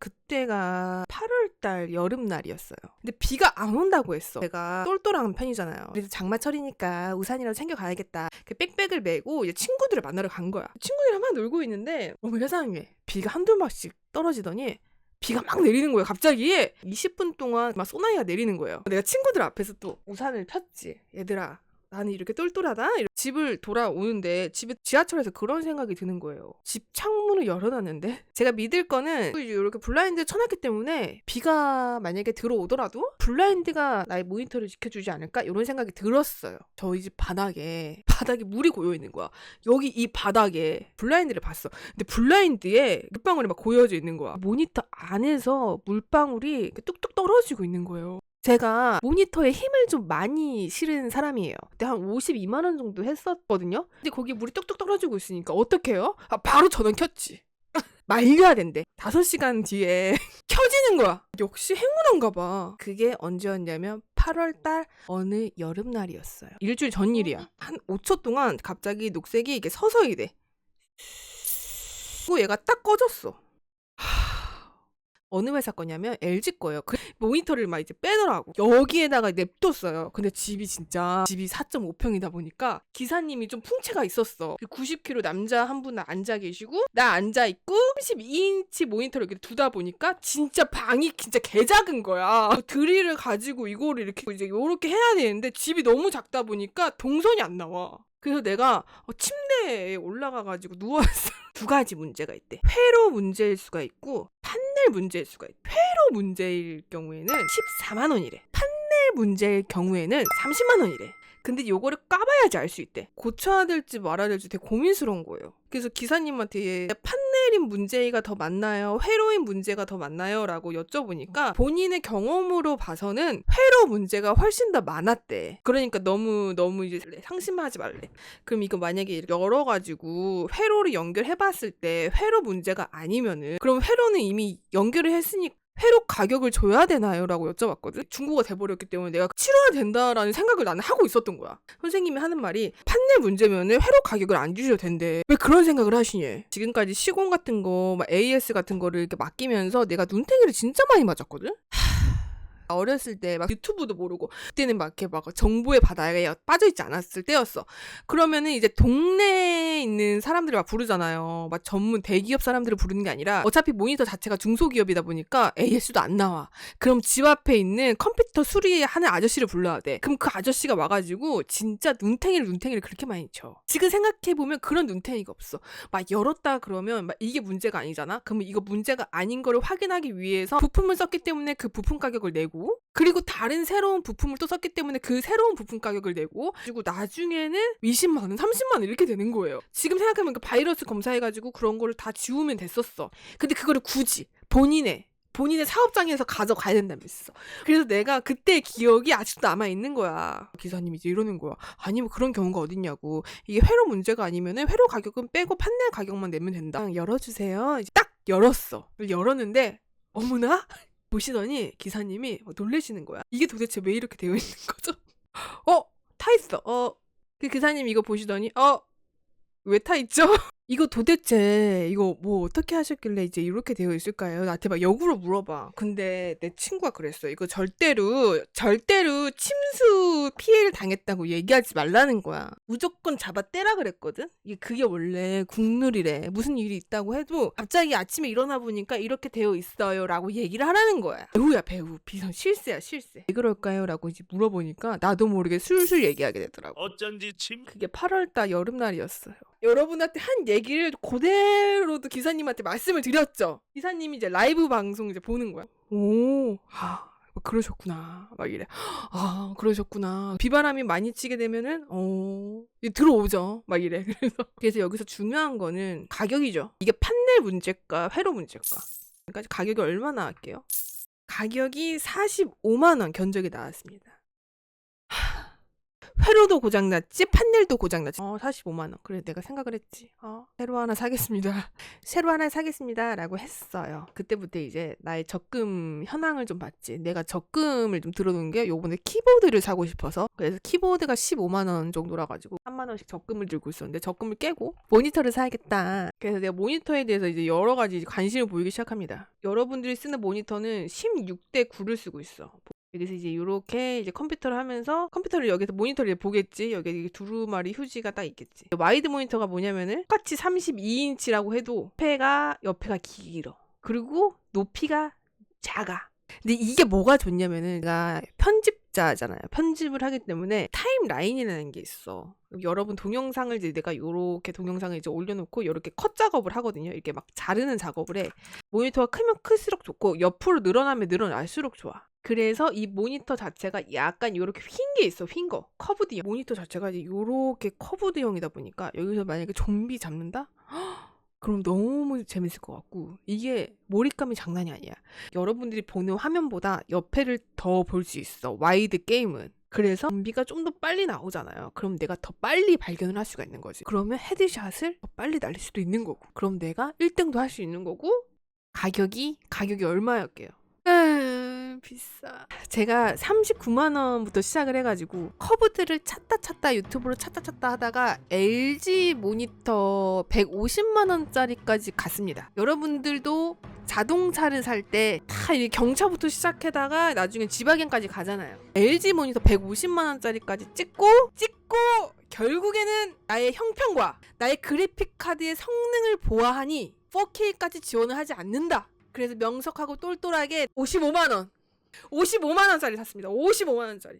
그때가 8월달 여름날이었어요. 근데 비가 안 온다고 했어. 제가 똘똘한 편이잖아요. 그래서 장마철이니까 우산이라도 챙겨가야겠다. 그 백백을 메고 이제 친구들을 만나러 간 거야. 친구들이랑 막 놀고 있는데 어머 세상에 비가 한두 마씩 떨어지더니 비가 막 내리는 거예요. 갑자기 20분 동안 막 소나기가 내리는 거예요. 내가 친구들 앞에서 또 우산을 폈지. 얘들아 나는 이렇게 똘똘하다? 이러- 집을 돌아오는데 집에 지하철에서 그런 생각이 드는 거예요. 집 창문을 열어놨는데 제가 믿을 거는 이렇게 블라인드 쳐놨기 때문에 비가 만약에 들어오더라도 블라인드가 나의 모니터를 지켜주지 않을까? 이런 생각이 들었어요. 저희 집 바닥에 바닥에 물이 고여 있는 거야. 여기 이 바닥에 블라인드를 봤어. 근데 블라인드에 물방울이 막 고여져 있는 거야. 모니터 안에서 물방울이 이렇게 뚝뚝 떨어지고 있는 거예요. 제가 모니터에 힘을 좀 많이 실은 사람이에요. 그때 한 52만 원 정도 했었거든요. 근데 거기 물이 뚝뚝 떨어지고 있으니까 어떡해요? 아, 바로 전원 켰지. 말려야 된대. 5시간 뒤에 켜지는 거야. 역시 행운한가 봐. 그게 언제였냐면 8월 달 어느 여름날이었어요. 일주일 전 일이야. 한 5초 동안 갑자기 녹색이 이게 서서히 돼. 그리고 얘가 딱 꺼졌어. 하... 어느 회사 거냐면 LG 거예요. 그 모니터를 막 이제 빼더라고. 여기에다가 냅뒀어요. 근데 집이 진짜 집이 4.5평이다 보니까 기사님이 좀 풍채가 있었어. 90kg 남자 한 분 앉아 계시고 나 앉아 있고 32인치 모니터를 이렇게 두다 보니까 진짜 방이 진짜 개 작은 거야. 그 드릴을 가지고 이거를 이렇게 이제 요렇게 해야 되는데 집이 너무 작다 보니까 동선이 안 나와. 그래서 내가 어, 침대에 올라가가지고 누웠어. 두 가지 문제가 있대. 회로 문제일 수가 있고 문제일 수가 있대. 회로 문제일 경우에는 14만 원이래. 판넬 문제일 경우에는 30만 원이래. 근데 요거를 까봐야지 알 수 있대. 고쳐야 될지 말아야 될지 되게 고민스러운 거예요. 그래서 기사님한테 판넬인 문제가 더 맞나요? 회로인 문제가 더 맞나요? 라고 여쭤보니까 본인의 경험으로 봐서는 회로 문제가 훨씬 더 많았대. 그러니까 너무 너무 이제 상심하지 말래. 그럼 이거 만약에 열어가지고 회로를 연결해봤을 때 회로 문제가 아니면은 그럼 회로는 이미 연결을 했으니까 회로 가격을 줘야 되나요? 라고 여쭤봤거든. 중고가 돼버렸기 때문에 내가 치러야 된다라는 생각을 나는 하고 있었던 거야. 선생님이 하는 말이 판넬 문제면은 회로 가격을 안 주셔도 된대. 왜 그런 생각을 하시니? 지금까지 시공 같은 거, 막 AS 같은 거를 이렇게 맡기면서 내가 눈탱이를 진짜 많이 맞았거든? 어렸을 때 막 유튜브도 모르고 그때는 막 이렇게 막 정보의 바다에 빠져 있지 않았을 때였어. 그러면은 이제 동네에 있는 사람들을 막 부르잖아요. 막 전문 대기업 사람들을 부르는 게 아니라 어차피 모니터 자체가 중소기업이다 보니까 AS도 안 나와. 그럼 집 앞에 있는 컴퓨터 수리하는 아저씨를 불러야 돼. 그럼 그 아저씨가 와가지고 진짜 눈탱이를 눈탱이를 그렇게 많이 쳐. 지금 생각해 보면 그런 눈탱이가 없어. 막 열었다 그러면 막 이게 문제가 아니잖아. 그러면 이거 문제가 아닌 거를 확인하기 위해서 부품을 썼기 때문에 그 부품 가격을 내고 그리고 다른 새로운 부품을 또 썼기 때문에 그 새로운 부품 가격을 내고 그리고 나중에는 20만 원, 30만 원 이렇게 되는 거예요. 지금 생각하면 그 바이러스 검사해가지고 그런 거를 다 지우면 됐었어. 근데 그거를 굳이 본인의 본인의 사업장에서 가져가야 된다면서. 그래서 내가 그때 기억이 아직도 남아 있는 거야. 기사님이 이제 이러는 거야. 아니 뭐 그런 경우가 어딨냐고. 이게 회로 문제가 아니면은 회로 가격은 빼고 판넬 가격만 내면 된다. 열어주세요. 딱 열었어. 열었는데 어머나 보시더니 기사님이 막 놀래시는 거야. 이게 도대체 왜 이렇게 되어 있는 거죠? 어, 타 있어. 어, 그 기사님 이거 보시더니 어, 왜 타 있죠? 이거 도대체 이거 뭐 어떻게 하셨길래 이제 이렇게 되어 있을까요? 나한테 막 역으로 물어봐. 근데 내 친구가 그랬어. 이거 절대로 절대로 침수 피해를 당했다고 얘기하지 말라는 거야. 무조건 잡아 떼라 그랬거든. 이게 그게 원래 국룰이래. 무슨 일이 있다고 해도 갑자기 아침에 일어나 보니까 이렇게 되어 있어요라고 얘기를 하라는 거야. 배우야 배우. 비선 실세야 실세. 왜 그럴까요?라고 이제 물어보니까 나도 모르게 술술 얘기하게 되더라고. 어쩐지 침 그게 8월달 여름날이었어요. 여러분한테 한 얘기를 그대로도 기사님한테 말씀을 드렸죠. 기사님이 이제 라이브 방송 이제 보는 거야. 오, 아, 그러셨구나. 막 이래. 아, 그러셨구나. 비바람이 많이 치게 되면은, 어, 들어오죠. 막 이래. 그래서, 그래서 여기서 중요한 거는 가격이죠. 이게 판넬 문제일까, 회로 문제일까. 그러니까 가격이 얼마나 할게요? 가격이 45만원 견적이 나왔습니다. 회로도 고장났지 판넬도 고장났지. 어 45만원. 그래 내가 생각을 했지. 어 새로 하나 사겠습니다. 새로 하나 사겠습니다. 라고 했어요. 그때부터 이제 나의 적금 현황을 좀 봤지. 내가 적금을 좀 들어놓은 게 요번에 키보드를 사고 싶어서. 그래서 키보드가 15만원 정도라 가지고 3만원씩 적금을 들고 있었는데 적금을 깨고 모니터를 사야겠다. 그래서 내가 모니터에 대해서 이제 여러 가지 관심을 보이기 시작합니다. 여러분들이 쓰는 모니터는 16대 9를 쓰고 있어 여기서 이제 이렇게 이제 컴퓨터를 하면서 컴퓨터를 여기서 모니터를 보겠지. 여기 두루마리 휴지가 딱 있겠지. 와이드 모니터가 뭐냐면은 똑같이 32인치라고 해도 옆에가 옆에가 길어. 그리고 높이가 작아. 근데 이게 뭐가 좋냐면은 내가 편 집자잖아요. 편집을 하기 때문에 타임라인이라는 게 있어. 여러분 동영상을 이제 내가 요렇게 동영상을 이제 올려놓고 요렇게 컷 작업을 하거든요. 이렇게 막 자르는 작업을 해. 모니터가 크면 클수록 좋고 옆으로 늘어나면 늘어날수록 좋아. 그래서 이 모니터 자체가 약간 요렇게 휜 게 있어, 휜 거. 커브드형. 모니터 자체가 이제 요렇게 커브드형이다 보니까 여기서 만약에 좀비 잡는다? 헉, 그럼 너무 재밌을 것 같고 이게 몰입감이 장난이 아니야. 여러분들이 보는 화면보다 옆에를 더 볼 수 있어. 와이드 게임은. 그래서 좀비가 좀 더 빨리 나오잖아요. 그럼 내가 더 빨리 발견을 할 수가 있는 거지. 그러면 헤드샷을 더 빨리 날릴 수도 있는 거고. 그럼 내가 1등도 할 수 있는 거고 가격이 가격이 얼마였게요? 아, 비싸. 제가 39만 원부터 시작을 해가지고 커브드를 찾다 찾다 유튜브로 찾다 찾다 하다가 LG 모니터 150만 원짜리까지 갔습니다. 여러분들도 자동차를 살 때 다 경차부터 시작해다가 나중에 지바겐까지 가잖아요. LG 모니터 150만 원짜리까지 찍고 찍고 결국에는 나의 형평과 나의 그래픽 카드의 성능을 보아하니 4K까지 지원을 하지 않는다. 그래서 명석하고 똘똘하게 55만 원. 55만 원짜리 샀습니다. 55만 원짜리.